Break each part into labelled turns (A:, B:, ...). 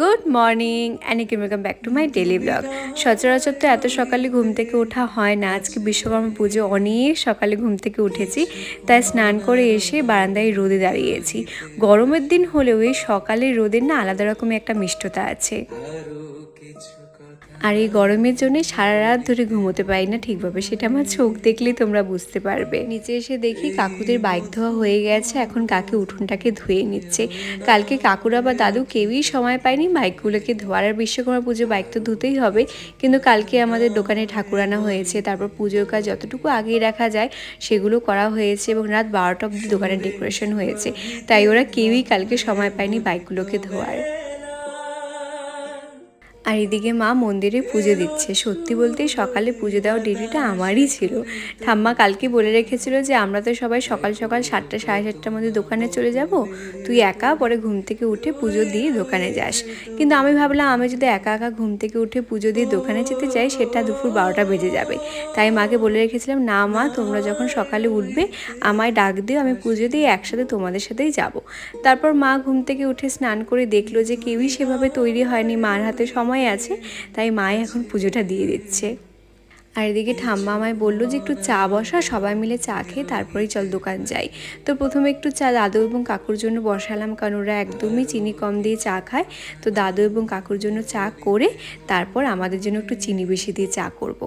A: Good morning and welcome back to my daily blog সচরাচর তো এত সকালে ঘুম থেকে ওঠা হয় না। আজকে বিশ্বকর্মা পুজো অনেক সকালে ঘুম থেকে উঠেছি, তাই স্নান করে এসে বারান্দায় রোদে দাঁড়িয়েছি। গরমের দিন হলেও এই সকালের রোদের না আলাদা রকমের একটা মিষ্টতা আছে। আর এই গরমের জন্য সারা রাত ধরে ঘুমোতে পারি না ঠিকভাবে, সেটা আমার চোখ দেখলেই তোমরা বুঝতে পারবে। নিচে এসে দেখি কাকুদের বাইক ধোয়া হয়ে গেছে, এখন কাকে উঠোনটাকে ধুয়ে নিচ্ছে। কালকে কাকুরা বা দাদু কেউই সময় পায়নি বাইকগুলোকে ধোয়ার, আর বিশ্বকর্মা পুজো বাইক তো ধুতেই হবে, কিন্তু কালকে আমাদের দোকানে ঠাকুর আনা হয়েছে, তারপর পুজোর কাজ যতটুকু আগিয়ে রাখা যায় সেগুলো করা হয়েছে এবং রাত বারোটা অবধি দোকানের ডেকোরেশন হয়েছে। তাই ওরা কেউই কালকে সময় পায়নি বাইকগুলোকে ধোয়ার। আর এদিকে মা মন্দিরে পুজো দিচ্ছে। সত্যি বলতে সকালে পুজো দেওয়ার ডিউটিটা আমারই ছিল। ঠাম্মা কালকে বলে রেখেছিল যে, আমরা তো সবাই সকাল সকাল সাতটা, সাড়ে সাতটার মধ্যে দোকানে চলে যাব। তুই একা পরে ঘুম থেকে উঠে পুজো দিয়ে দোকানে যাস। কিন্তু আমি ভাবলাম, আমি যদি একা একা ঘুম থেকে উঠে পুজো দিয়ে দোকানে যেতে চাই, সেটা দুপুর বারোটা বেজে যাবে। তাই মাকে বলে রেখেছিলাম, না মা, তোমরা যখন সকালে উঠবে, আমায় ডাক দিও, আমি পুজো দিয়ে একসাথে তোমাদের সাথেই যাব। তারপর মা ঘুম থেকে উঠে স্নান করে দেখল যে, কেউই সেভাবে তৈরি হয়নি। মার হাতে সময় আছে, তাই মাই এখন পুজোটা দিয়ে দিচ্ছে। আর এদিকে ঠাম্মা আমায় বলল যে একটু চা বসা, সবাই মিলে চা খেয়ে তারপরেই চল দোকান যাই। তো প্রথমে একটু চা দাদু এবং কাকুর জন্য বসালাম, কারণ ওরা একদমই চিনি কম দিয়ে চা খায়। তো দাদু এবং কাকুর জন্য চা করে তারপর আমাদের জন্য একটু চিনি বেশি দিয়ে চা করব।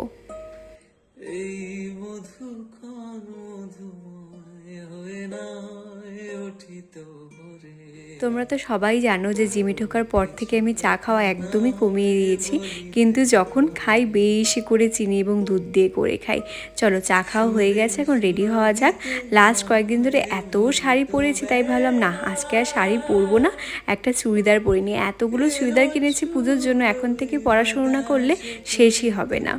A: তোমরা। তো সবাই জানো যে জিমি ঢোকার পর থেকে আমি চা খাওয়া একদমই কমিয়ে দিয়েছি, কিন্তু যখন খাই বেশি করে চিনি এবং দুধ দিয়ে করে খাই। চলো চা খাওয়া হয়ে গেছে, এখন রেডি হওয়া যাক। লাস্ট কয়েকদিন ধরে এত শাড়ি পরেছি, তাই ভাবলাম, না, আজকে আর শাড়ি পরবো না, একটা চুড়িদার পরিনি এতগুলো চুড়িদার কিনেছি পুজোর জন্য, এখন থেকে পড়াশোনা না করলে শেষই হবে না।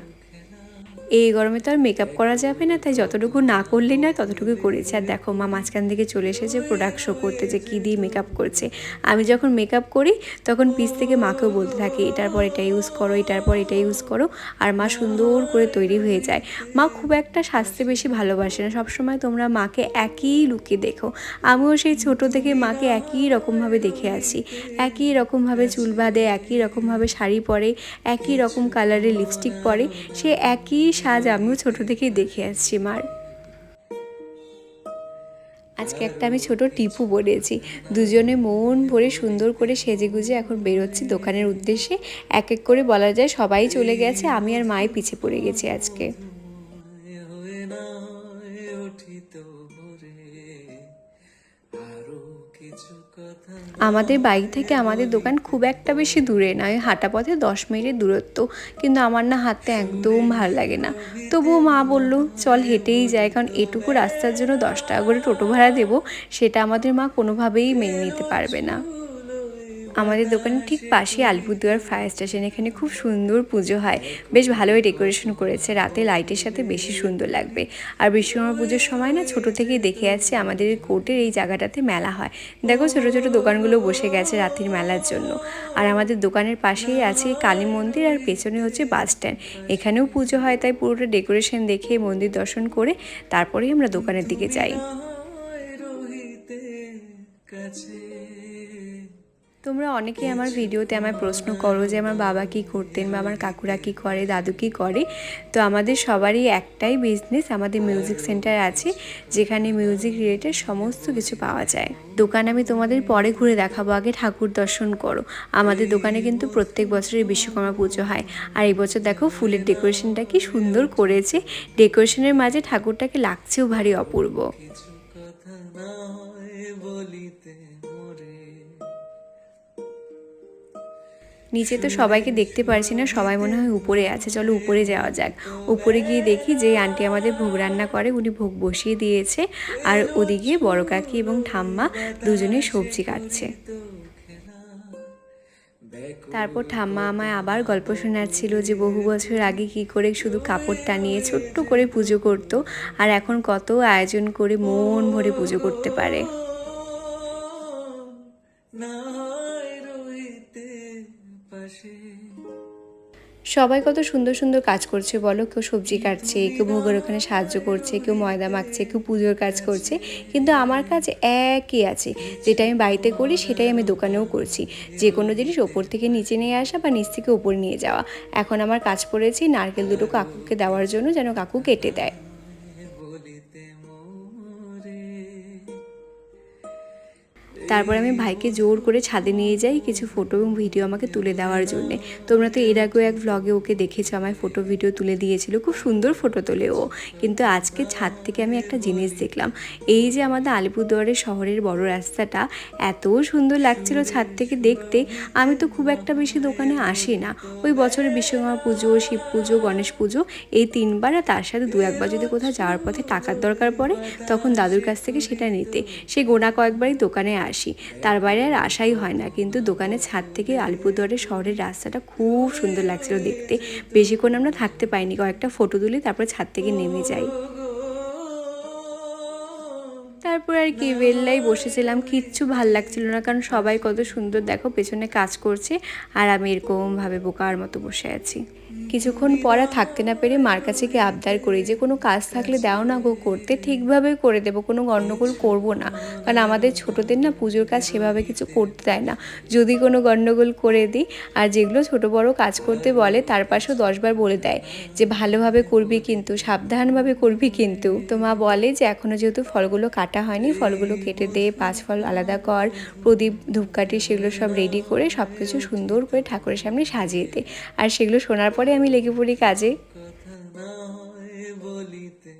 A: এই গরমে তো আর মেকআপ করা যাবে না, তাই যতটুকু না করলেই নয় ততটুকু করেছে। আর দেখো, মা মাঝখান থেকে চলে এসেছে প্রোডাক্ট শো করতে যে কী দিয়ে মেকআপ করছে। আমি যখন মেকআপ করি, তখন পিস থেকে মাকেও বলতে থাকি, এটার পর এটা ইউজ করো, এটার পর এটা ইউজ করো। আর মা সুন্দর করে তৈরি হয়ে যায়। মা খুব একটা সাজতে বেশি ভালোবাসে না। সবসময় তোমরা মাকে একই লুকে দেখো। আমিও সেই ছোট থেকে মাকে একই রকমভাবে দেখে আছি। একই রকমভাবে চুল বাঁধে একই রকমভাবে শাড়ি পরে, একই রকম কালারের লিপস্টিক পরে, সে একই সাজ আমিও ছোট থেকেই দেখে আসছি, মার। আজকে একটা আমি ছোট টিপু বলেছি। দুজনে মন ভরে সুন্দর করে সেজে গুজে এখন বেরোচ্ছি দোকানের উদ্দেশ্যে। এক এক করে বলা যায় সবাই চলে গেছে, আমি আর মায়ে পিছিয়ে পড়ে গেছি আজকে। আমাদের বাইক থেকে আমাদের দোকান খুব একটা বেশি দূরে নয়, হাঁটা পথে দশ মিনিটের দূরত্ব। কিন্তু আমার না হাঁটতে একদম ভালো লাগে না। তবুও মা বলল, চল হেঁটেই যায় কারণ এটুকু রাস্তার জন্য দশ টাকা করে টোটো ভাড়া দেবো, সেটা আমাদের মা কোনোভাবেই মেনে নিতে পারবে না। আমাদের দোকানের ঠিক পাশে আলিপুরদুয়ার ফায়ার স্টেশন এখানে খুব সুন্দর পুজো হয়। বেশ ভালোই ডেকোরেশন করেছে, রাতে লাইটের সাথে বেশি সুন্দর লাগবে। আর বিশ্বকর্মা পুজোর সময় না ছোট থেকেই দেখে যাচ্ছি আমাদের কোর্টের এই জায়গাটাতে মেলা হয়। দেখো ছোট ছোট দোকানগুলো বসে গেছে রাতের মেলার জন্য। আর আমাদের দোকানের পাশেই আছে কালী মন্দির আর পেছনে হচ্ছে বাস স্ট্যান্ড এখানেও পুজো হয়, তাই পুরোটা ডেকোরেশন দেখে মন্দির দর্শন করে তারপরেই আমরা দোকানের দিকে যাই।
B: কাছে।
A: তোমরা অনেকেই আমার ভিডিওতে আমায় প্রশ্ন করো যে আমার বাবা কি করতেন বা আমার কাকুরা কি করে, দাদু কি করে। তো আমাদের সবারই একটাই বিজনেস আমাদের মিউজিক সেন্টার আছে, যেখানে মিউজিক রিলেটেড সমস্ত কিছু পাওয়া যায়। দোকান আমি তোমাদের পরে ঘুরে দেখাবো, আগে ঠাকুর দর্শন করো। আমাদের দোকানে কিন্তু প্রত্যেক বছরই বিশ্বকর্মা পুজো হয়। আর এই বছর দেখো ফুলের ডেকোরেশনটা কি সুন্দর করেছে। ডেকোরেশনের মাঝে ঠাকুরটাকে লাগছেও ভারী অপূর্ব।
B: বলিতে
A: নিচে তো সবাইকে দেখতে পারছি না, সবাই মনে হয় উপরে আছে। চলো উপরে যাওয়া যাক। উপরে গিয়ে দেখি যে আন্টি আমাদের ভোগ রান্না করে, উনি ভোগ বসিয়ে দিয়েছে। আর ওদিকে বড় কাকি এবং ঠাম্মা দুজনে সবজি কাটছে। তারপর ঠাম্মা আমায় আবার গল্প শোনাচ্ছিল যে বহু বছর আগে কি করে শুধু কাপড় টানিয়ে ছোট্ট করে পুজো করতো, আর এখন কত আয়োজন করে মন ভরে পুজো করতে পারে। সবাই কত সুন্দর সুন্দর কাজ করছে, বলো? কেউ সবজি কাটছে, কেউ ভোগের ওখানে সাহায্য করছে, কেউ ময়দা মাখছে, কেউ পুজোর কাজ করছে। কিন্তু আমার কাজ একই আছে। যেটা আমি বাড়িতে করি, সেটাই আমি দোকানেও করছি। যে কোনো জিনিস ওপর থেকে নিচে নিয়ে আসা বা নিচ থেকে ওপর নিয়ে যাওয়া। এখন আমার কাজ পড়েছে নারকেল দুটো কাকুকে দেওয়ার জন্য যেন কাকু কেটে দেয়। তারপর আমি ভাইকে জোর করে ছাদে নিয়ে যাই কিছু ফটো এবং ভিডিও আমাকে তুলে দেওয়ার জন্যে। তোমরা তো এর আগেও এক ভ্লগে ওকে দেখেছ, আমায় ফটো ভিডিও তুলে দিয়েছিল। খুব সুন্দর ফটো তোলে ও। কিন্তু আজকে ছাদ থেকে আমি একটা জিনিস দেখলাম। এই যে আমাদের আলিপুরদুয়ারের শহরের বড় রাস্তাটা, এত সুন্দর লাগছিল ছাদ থেকে দেখতে। আমি তো খুব একটা বেশি দোকানে আসি না। ওই বছরে বিশ্বকর্মা পুজো, শিব পুজো, গণেশ পুজো, এই তিনবার আর তার সাথে দু একবার যদি কোথাও যাওয়ার পথে টাকার দরকার পড়ে, তখন দাদুর কাছ থেকে সেটা নিতে। সে গোনা কয়েকবারই দোকানে আসি। তার বাইরে আর আসাই হয় না। কিন্তু দোকানের ছাদ থেকে আলিপুরদুয়ারের শহরের রাস্তাটা খুব সুন্দর লাগছিল দেখতে। বেশিক্ষণ আমরা থাকতে পাইনি কয়েকটা ফটো তুলি তারপরে ছাদ থেকে নেমে যাই। আর কি বেল্লাই বসেছিলাম, কিচ্ছু ভালো লাগছিল না, কারণ সবাই কত সুন্দর, দেখো পেছনে কাজ করছে, আর আমি এরকমভাবে বোকার মতো বসে আছি। কিছুক্ষণ পর থাকতে না পেরে মার কাছে গিয়ে আবদার করি যে, কোনো কাজ থাকলে দাও না গো, করতে ঠিকভাবে করে দেবো, কোনো গণ্ডগোল করব না। কারণ আমাদের ছোটোদের না পুজোর কাজ সেভাবে কিছু করতে দেয় না। যদি কোনো গণ্ডগোল করে দিই, আর যেগুলো ছোট বড় কাজ করতে বলে, তার পাশেও দশবার বলে দেয় যে, ভালোভাবে করবি কিন্তু, সাবধানভাবে করবি কিন্তু। তো মা বলে যে এখনও যেহেতু ফলগুলো কাটা হয়নি ফলগুলো কেটে দে, পাঁচ ফল আলাদা কর, প্রদীপ, ধূপকাঠি সেগুলো সব রেডি করে সব কিছু সুন্দর করে ঠাকুরের সামনে সাজিয়ে দে। আর সেগুলো শোনার পরে আমি লেগে পড়ি কাজে।
B: বলিতে।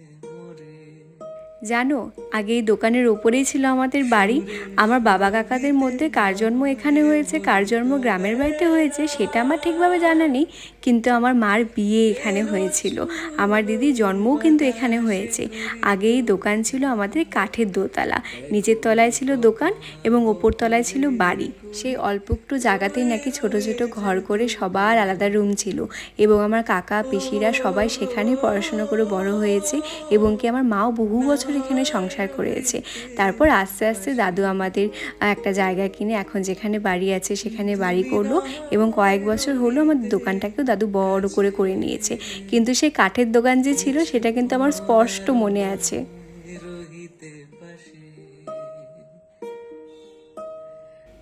A: জানো, আগে এই দোকানের ওপরেই ছিল আমাদের বাড়ি। আমার বাবা কাকাদের মধ্যে কার জন্ম এখানে হয়েছে, কার জন্ম গ্রামের বাড়িতে হয়েছে, সেটা আমার ঠিকভাবে জানা নেই। কিন্তু আমার মার বিয়ে এখানে হয়েছিল। আমার দিদির জন্মও কিন্তু এখানে হয়েছে। আগে এই দোকান ছিল আমাদের কাঠের দোতলা। নিচের তলায় ছিল দোকান এবং ওপর তলায় ছিল বাড়ি। সেই অল্প একটু জায়গাতেই নাকি ছোট ছোট ঘর করে সবার আলাদা রুম ছিল এবং আমার কাকা, পিসিরা সবাই সেখানেই পড়াশোনা করে বড় হয়েছে এবং কি আমার মাও বহু বছর এখানে সংসার করেছে। তারপর আস্তে আস্তে দাদু আমাদের একটা জায়গা কিনে এখন যেখানে বাড়ি আছে সেখানে বাড়ি করল এবং কয়েক বছর হলো আমাদের দোকানটাকেও দাদু বড় করে করে নিয়েছে। কিন্তু সেই কাঠের দোকান যে ছিল সেটা কিন্তু আমার স্পষ্ট মনে আছে।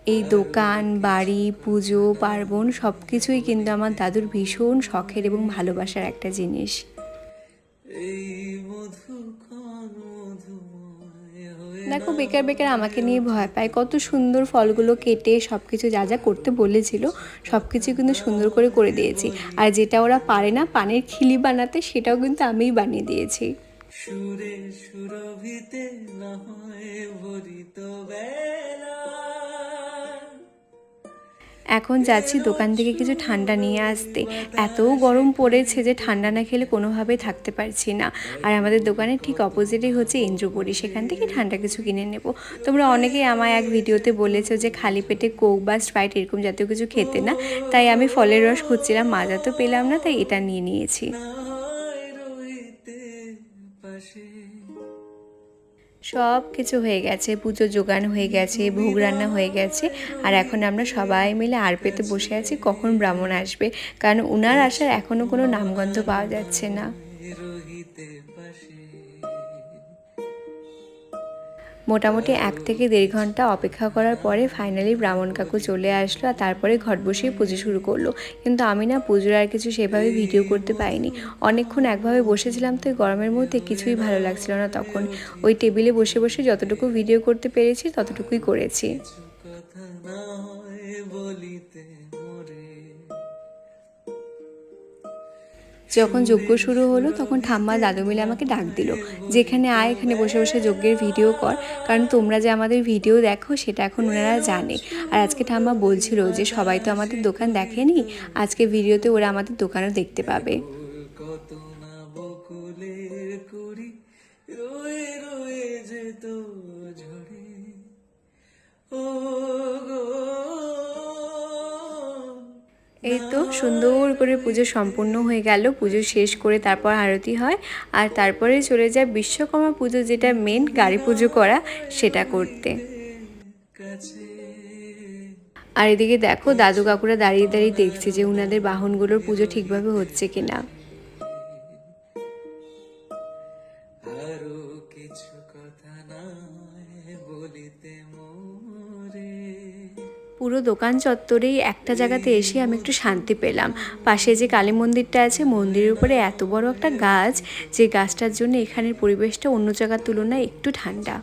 A: এই দোকান, বাড়ি, পুজো, পার্বণ সব কিছুই কিন্তু আমার দাদুর ভীষণ শখের এবং ভালোবাসার একটা জিনিস।
B: এই হয়ে
A: দেখো, বেকার বেকার আমাকে নিয়ে ভয় পায়। কত সুন্দর ফলগুলো কেটে সব কিছু যা যা করতে বলেছিল সব কিছু কিন্তু সুন্দর করে করে দিয়েছি। আর যেটা ওরা পারে না, পানের খিলি বানাতে, সেটাও কিন্তু আমিই বানিয়ে দিয়েছি।
B: সুরে সুরভিতে না হয় ভরিত বেলা।
A: এখন যাচ্ছি দোকান থেকে কিছু ঠান্ডা নিয়ে আসতে। এত গরম পড়েছে যে ঠান্ডা না খেলে কোনোভাবে থাকতে পারছি না। আর আমাদের দোকানের ঠিক অপোজিটেই হচ্ছে ইন্দ্রপুরি। সেখান থেকে ঠান্ডা কিছু কিনে নেব। তোমরা অনেকেই আমায় এক ভিডিওতে বলেছ যে খালি পেটে কোক বা স্প্রাইট এরকম জাতীয় কিছু খেতে না। তাই আমি ফলের রস খুঁজছিলাম, মাজা তো পেলাম না, তাই এটা নিয়ে নিয়েছি। সব কিছু হয়ে গেছে, পুজো জোগান হয়ে গেছে, ভোগ রান্না হয়ে গেছে। আর এখন আমরা সবাই মিলে আর পেতে বসে আছি, কখন ব্রাহ্মণ আসবে? কারণ উনার আসার এখনও কোনো নামগন্ধ পাওয়া যাচ্ছে না। মোটামুটি এক থেকে দেড় ঘণ্টা অপেক্ষা করার পরে ফাইনালি ব্রাহ্মণ কাকু চলে আসলো আর তারপরে ঘট বসিয়ে পুজো শুরু করল। কিন্তু আমি না পুজোর আর কিছু সেভাবে ভিডিও করতে পাইনি অনেকক্ষণ একভাবে বসেছিলাম তো গরমের মধ্যে কিছুই ভালো লাগছিল না তখন। ওই টেবিলে বসে বসে যতটুকু ভিডিও করতে পেরেছি ততটুকুই করেছি।
B: বলিতে।
A: যখন যজ্ঞ শুরু হলো, তখন ঠাম্মা দাদু মিলে আমাকে ডাক দিল। যেখানে আয়, এখানে বসে বসে যজ্ঞের ভিডিও কর। কারণ তোমরা যে আমাদের ভিডিও দেখো, সেটা এখন ওনারা জানে। আর আজকে ঠাম্মা বলছিল যে, সবাই তো আমাদের দোকান দেখেনি, আজকে ভিডিওতে ওরা আমাদের দোকানও দেখতে পাবে।
B: রয়ে রয়ে ঝরে ও গো
A: এই তো সুন্দর করে পুজো সম্পূর্ণ হয়ে গেল। পুজো শেষ করে তারপর আরতি হয়। আর তারপরে চলে যায় বিশ্বকর্মা পুজো, যেটা মেন গাড়ি পুজো করা, সেটা করতে। আর এদিকে দেখো দাদু কাকুরা দাঁড়িয়ে দাঁড়িয়ে দেখছে যে উনাদের বাহনগুলোর পুজো ঠিকভাবে হচ্ছে কিনা। পুরো দোকান চত্বরেই একটা জায়গাতে এসে আমি একটু শান্তি পেলাম। পাশে যে কালী মন্দিরটা আছে, মন্দিরের উপরে এত বড় একটা গাছ, যে গাছটার জন্য এখানের পরিবেশটা অন্য জায়গার তুলনায় একটু ঠান্ডা।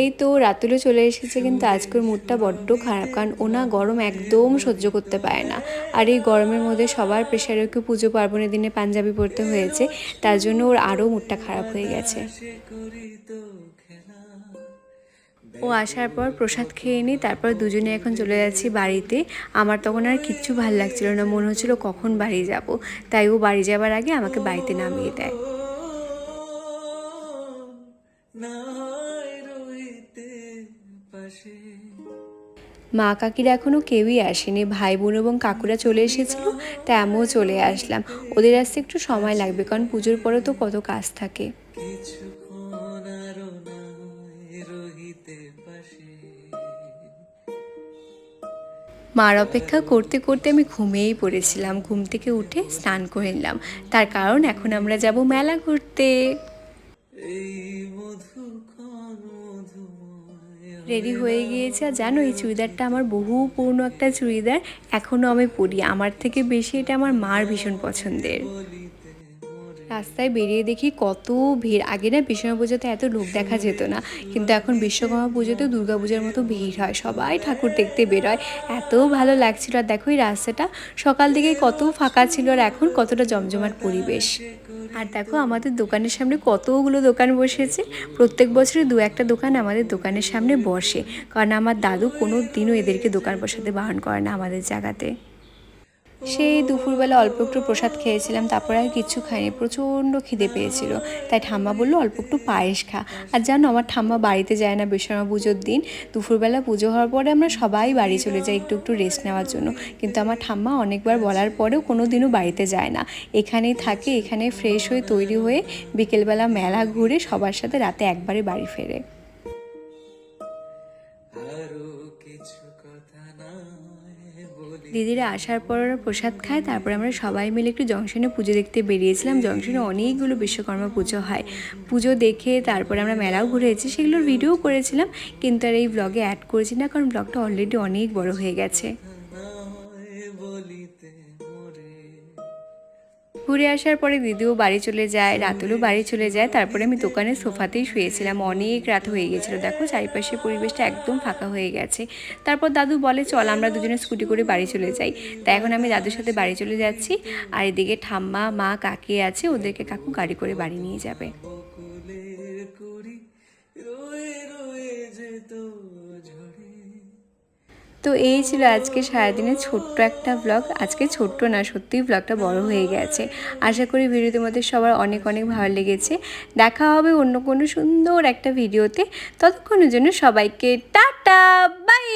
A: এই তো রাতুলে চলে এসেছে কিন্তু আজকের মুডটা বড্ড খারাপ কারণ ওনা গরম একদম সহ্য করতে পারে না। আর এই গরমের মধ্যে সবার প্রেশারে ওকে পুজো পার্বণের দিনে পাঞ্জাবি পরতে হয়েছে তার জন্য ওর আরও মুডটা খারাপ হয়ে গেছে। ও আসার পর প্রসাদ খেয়ে নিই তারপর দুজনে এখন চলে যাচ্ছি বাড়িতে। আমার তখন আর কিচ্ছু ভালো লাগছিল না মনে হচ্ছিল কখন বাড়ি যাব। তাই ও বাড়ি যাবার আগে আমাকে বাড়িতে নামিয়ে দেয়। মা কাকিরা এখনও কেউই আসেনি। ভাই বোন এবং কাকুরা চলে এসেছিল তাই আমিও চলে আসলাম। ওদের আসতে একটু সময় লাগবে কারণ পুজোর পরে তো কত কাজ থাকে। মার অপেক্ষা করতে করতে আমি ঘুমিয়েই পড়েছিলাম। ঘুম থেকে উঠে স্নান করে নিলাম। তার কারণ এখন আমরা যাব মেলা ঘুরতে।
B: এই
A: রেডি হয়ে গিয়েছে। আর জানো, এই চুড়িদারটা আমার বহু পুরনো একটা চুড়িদার এখনও আমি পরি। আমার থেকে বেশি এটা আমার মার ভীষণ পছন্দের। রাস্তায় বেরিয়ে দেখি কত ভিড়। আগে না বিশ্বকর্মা পুজোতে এত লোক দেখা যেত না, কিন্তু এখন বিশ্বকর্মা পুজোতে দুর্গা পূজার মতো ভিড় হয়। সবাই ঠাকুর দেখতে বেরোয়। এত ভালো লাগছিল। আর দেখো এই রাস্তাটা, সকাল থেকে কত ফাঁকা ছিল। আর এখন কতটা জমজমাট পরিবেশ। আর দেখো, আমাদের দোকানের সামনে কতগুলো দোকান বসেছে। প্রত্যেক বছরই দু একটা দোকান আমাদের দোকানের সামনে বসে। কারণ আমার দাদু কোনো দিনও এদেরকে দোকান বসাতে বারণ করে না আমাদের জায়গাতে। সেই দুপুরবেলা অল্প একটু প্রসাদ খেয়েছিলাম, তারপরে আর কিচ্ছু খাইনি, প্রচণ্ড খিদে পেয়েছিল। তাই ঠাম্মা বলল, অল্প একটু পায়েস খা। আর জানো, আমার ঠাম্মা বাড়িতে যায় না বিশ্বকর্মা পুজোর দিন। দুপুরবেলা পুজো হওয়ার পরে আমরা সবাই বাড়ি চলে যাই একটু একটু রেস্ট নেওয়ার জন্য। কিন্তু আমার ঠাম্মা অনেকবার বলার পরেও কোনো দিনও বাড়িতে যায় না। এখানেই থাকে, এখানে ফ্রেশ হয়ে, তৈরি হয়ে বিকেলবেলা মেলা ঘুরে সবার সাথে রাতে একবারে বাড়ি ফেরে। দিদিরা আসার পর প্রসাদ খায়, তারপরে আমরা সবাই মিলে একটু জংশনে পুজো দেখতে বেরিয়েছিলাম। জংশনে অনেকগুলো বিশ্বকর্মা পুজো হয়। পুজো দেখে তারপরে আমরা মেলাও ঘুরেছি, সেগুলোর ভিডিও করেছিলাম, কিন্তু আর এই ব্লগে অ্যাড করেছি না, কারণ ব্লগটা অলরেডি অনেক বড় হয়ে গেছে। ঘুরে আসার পরে দিদিও বাড়ি চলে যায়, রাতুলও বাড়ি চলে যায়। তারপরে আমি দোকানের সোফাতেই শুয়েছিলাম। অনেক রাত হয়ে গেছিল দেখো চারিপাশের পরিবেশটা একদম ফাঁকা হয়ে গেছে। তারপর দাদু বলে, চল, আমরা দুজনে স্কুটি করে বাড়ি চলে যাই। তাই এখন আমি দাদুর সাথে বাড়ি চলে যাচ্ছি। আর এদিকে ঠাম্মা, মা, কাকি আছে। ওদেরকে কাকু গাড়ি করে বাড়ি নিয়ে যাবে। তো এই ছিল আজকে সারাদিনের ছোট্ট একটা ব্লগ আজকে ছোট্ট না সত্যি ব্লগটা বড় হয়ে গেছে। আশা করি ভিডিওতে মধ্যে সবার অনেক অনেক ভালো লেগেছে। দেখা হবে অন্য কোনো সুন্দর একটা ভিডিওতে ততক্ষণের জন্য সবাইকে টাটা বাই